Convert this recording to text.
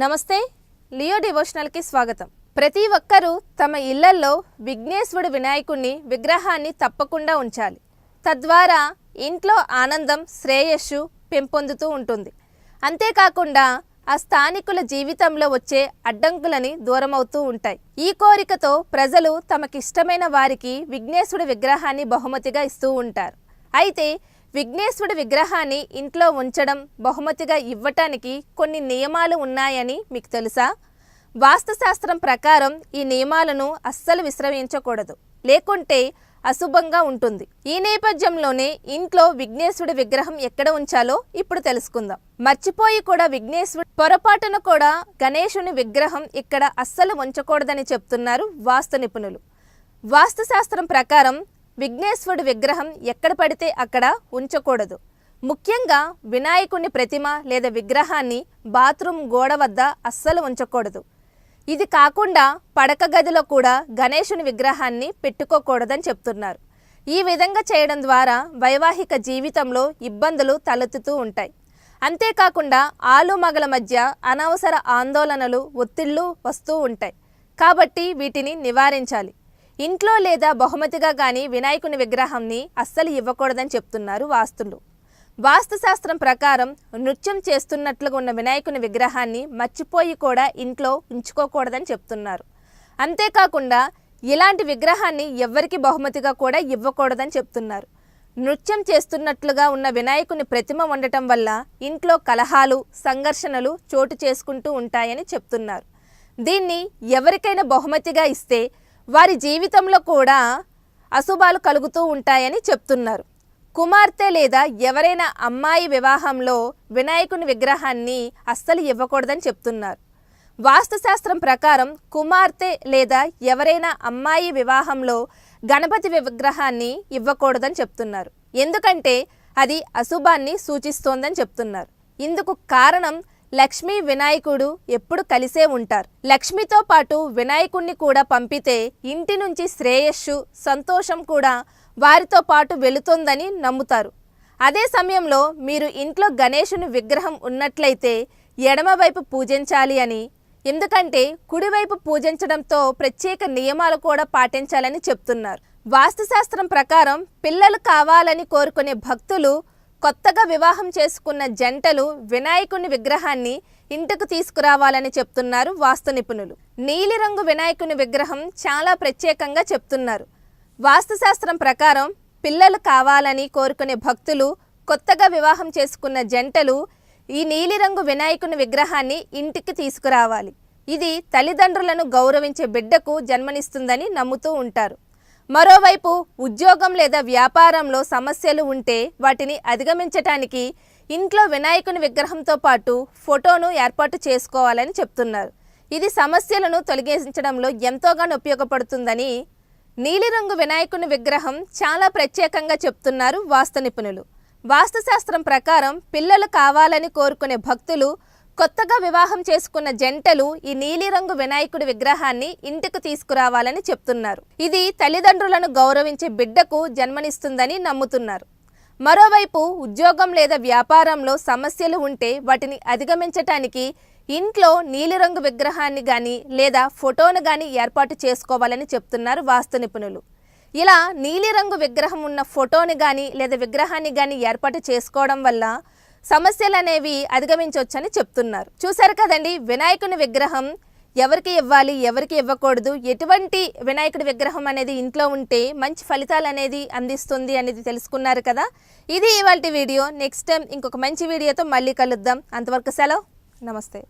నమస్తే లియో డివోషనల్కి స్వాగతం. ప్రతి ఒక్కరూ తమ ఇళ్ళల్లో విఘ్నేశ్వరుడు వినాయకుడిని విగ్రహాన్ని తప్పకుండా ఉంచాలి. తద్వారా ఇంట్లో ఆనందం శ్రేయస్సు పెంపొందుతూ ఉంటుంది. అంతేకాకుండా ఆ స్థానికుల జీవితంలో వచ్చే అడ్డంకులని దూరమవుతూ ఉంటాయి. ఈ కోరికతో ప్రజలు తమకిష్టమైన వారికి విఘ్నేశ్వరుడి విగ్రహాన్ని బహుమతిగా ఇస్తూ ఉంటారు. అయితే విఘ్నేశ్వరుడి విగ్రహాన్ని ఇంట్లో ఉంచడం బహుమతిగా ఇవ్వటానికి కొన్ని నియమాలు ఉన్నాయని మీకు తెలుసా? వాస్తుశాస్త్రం ప్రకారం ఈ నియమాలను అస్సలు విశ్రమించకూడదు లేకుంటే అశుభంగా ఉంటుంది. ఈ నేపథ్యంలోనే ఇంట్లో విఘ్నేశ్వరుడి విగ్రహం ఎక్కడ ఉంచాలో ఇప్పుడు తెలుసుకుందాం. మర్చిపోయి కూడా విఘ్నేశ్వరుడు పొరపాటున కూడా గణేశుని విగ్రహం ఇక్కడ అస్సలు ఉంచకూడదని చెప్తున్నారు వాస్తు నిపుణులు. వాస్తుశాస్త్రం ప్రకారం విఘ్నేశ్వరుడు విగ్రహం ఎక్కడ పడితే అక్కడ ఉంచకూడదు. ముఖ్యంగా వినాయకుని ప్రతిమ లేదా విగ్రహాన్ని బాత్రూమ్ గోడ వద్ద అస్సలు ఉంచకూడదు. ఇది కాకుండా పడక గదిలో కూడా గణేశుని విగ్రహాన్ని పెట్టుకోకూడదని చెప్తున్నారు. ఈ విధంగా చేయడం ద్వారా వైవాహిక జీవితంలో ఇబ్బందులు తలెత్తుతూ ఉంటాయి. అంతేకాకుండా ఆలు మగల మధ్య అనవసర ఆందోళనలు ఒత్తిళ్ళు వస్తూ ఉంటాయి. కాబట్టి వీటిని నివారించాలి. ఇంట్లో లేదా బహుమతిగా కానీ వినాయకుని విగ్రహాన్ని అస్సలు ఇవ్వకూడదని చెప్తున్నారు వాస్తులు. వాస్తుశాస్త్రం ప్రకారం నృత్యం చేస్తున్నట్లుగా ఉన్న వినాయకుని విగ్రహాన్ని మర్చిపోయి కూడా ఇంట్లో ఉంచుకోకూడదని చెప్తున్నారు. అంతేకాకుండా ఇలాంటి విగ్రహాన్ని ఎవ్వరికి బహుమతిగా కూడా ఇవ్వకూడదని చెప్తున్నారు. నృత్యం చేస్తున్నట్లుగా ఉన్న వినాయకుని ప్రతిమ ఉండటం వల్ల ఇంట్లో కలహాలు సంఘర్షణలు చోటు చేసుకుంటూ ఉంటాయని చెప్తున్నారు. దీన్ని ఎవరికైనా బహుమతిగా ఇస్తే వారి జీవితంలో కూడా అశుభాలు కలుగుతూ ఉంటాయని చెప్తున్నారు. కుమార్తె లేదా ఎవరైనా అమ్మాయి వివాహంలో వినాయకుని విగ్రహాన్ని అస్సలు ఇవ్వకూడదని చెప్తున్నారు. వాస్తుశాస్త్రం ప్రకారం కుమార్తె లేదా ఎవరైనా అమ్మాయి వివాహంలో గణపతి విగ్రహాన్ని ఇవ్వకూడదని చెప్తున్నారు. ఎందుకంటే అది అశుభాన్ని సూచిస్తోందని చెప్తున్నారు. ఇందుకు కారణం లక్ష్మీ వినాయకుడు ఎప్పుడు కలిసే ఉంటారు. లక్ష్మితో పాటు వినాయకుణ్ణి కూడా పంపితే ఇంటి నుంచి శ్రేయస్సు సంతోషం కూడా వారితో పాటు వెళుతుందని నమ్ముతారు. అదే సమయంలో మీరు ఇంట్లో గణేశుని విగ్రహం ఉన్నట్లయితే ఎడమవైపు పూజించాలి అని ఎందుకంటే కుడివైపు పూజించడంతో ప్రత్యేక నియమాలు కూడా పాటించాలని చెప్తున్నారు. వాస్తుశాస్త్రం ప్రకారం పిల్లలు కావాలని కోరుకునే భక్తులు కొత్తగా వివాహం చేసుకున్న జంటలు వినాయకుని విగ్రహాన్ని ఇంటికి తీసుకురావాలని చెప్తున్నారు వాస్తు నిపుణులు. నీలిరంగు వినాయకుని విగ్రహం చాలా ప్రత్యేకంగా చెప్తున్నారు. వాస్తుశాస్త్రం ప్రకారం పిల్లలు కావాలని కోరుకునే భక్తులు కొత్తగా వివాహం చేసుకున్న జంటలు ఈ నీలిరంగు వినాయకుని విగ్రహాన్ని ఇంటికి తీసుకురావాలి. ఇది తల్లిదండ్రులను గౌరవించే బిడ్డకు జన్మనిస్తుందని నమ్ముతూ ఉంటారు. మరోవైపు ఉద్యోగం లేదా వ్యాపారంలో సమస్యలు ఉంటే వాటిని అధిగమించటానికి ఇంట్లో వినాయకుని విగ్రహంతో పాటు ఫోటోను ఏర్పాటు చేసుకోవాలని చెప్తున్నారు. ఇది సమస్యలను తొలగించడంలో ఎంతోగానో ఉపయోగపడుతుందని నీలిరంగు వినాయకుని విగ్రహం చాలా ప్రత్యేకంగా చెప్తున్నారు వాస్తు నిపుణులు. వాస్తుశాస్త్రం ప్రకారం పిల్లలు కావాలని కోరుకునే భక్తులు కొత్తగా వివాహం చేసుకున్న జంటలు ఈ నీలిరంగు వినాయకుడి విగ్రహాన్ని ఇంటికి తీసుకురావాలని చెప్తున్నారు. ఇది తల్లిదండ్రులను గౌరవించే బిడ్డకు జన్మనిస్తుందని నమ్ముతున్నారు. మరోవైపు ఉద్యోగం లేదా వ్యాపారంలో సమస్యలు ఉంటే వాటిని అధిగమించటానికి ఇంట్లో నీలిరంగు విగ్రహాన్ని కానీ లేదా ఫోటోను కానీ ఏర్పాటు చేసుకోవాలని చెప్తున్నారు వాస్తు నిపుణులు. ఇలా నీలిరంగు విగ్రహం ఉన్న ఫోటోని కానీ లేదా విగ్రహాన్ని కానీ ఏర్పాటు చేసుకోవడం వల్ల సమస్యలు అనేవి అధిగమించవచ్చని చెప్తున్నారు. చూశారు కదండి వినాయకుని విగ్రహం ఎవరికి ఇవ్వాలి ఎవరికి ఇవ్వకూడదు ఎటువంటి వినాయకుడి విగ్రహం అనేది ఇంట్లో ఉంటే మంచి ఫలితాలు అనేది అందిస్తుంది అనేది తెలుసుకున్నారు కదా. ఇది ఇవాళ వీడియో. నెక్స్ట్ టైం ఇంకొక మంచి వీడియోతో మళ్ళీ కలుద్దాం. అంతవరకు సెలవు. నమస్తే.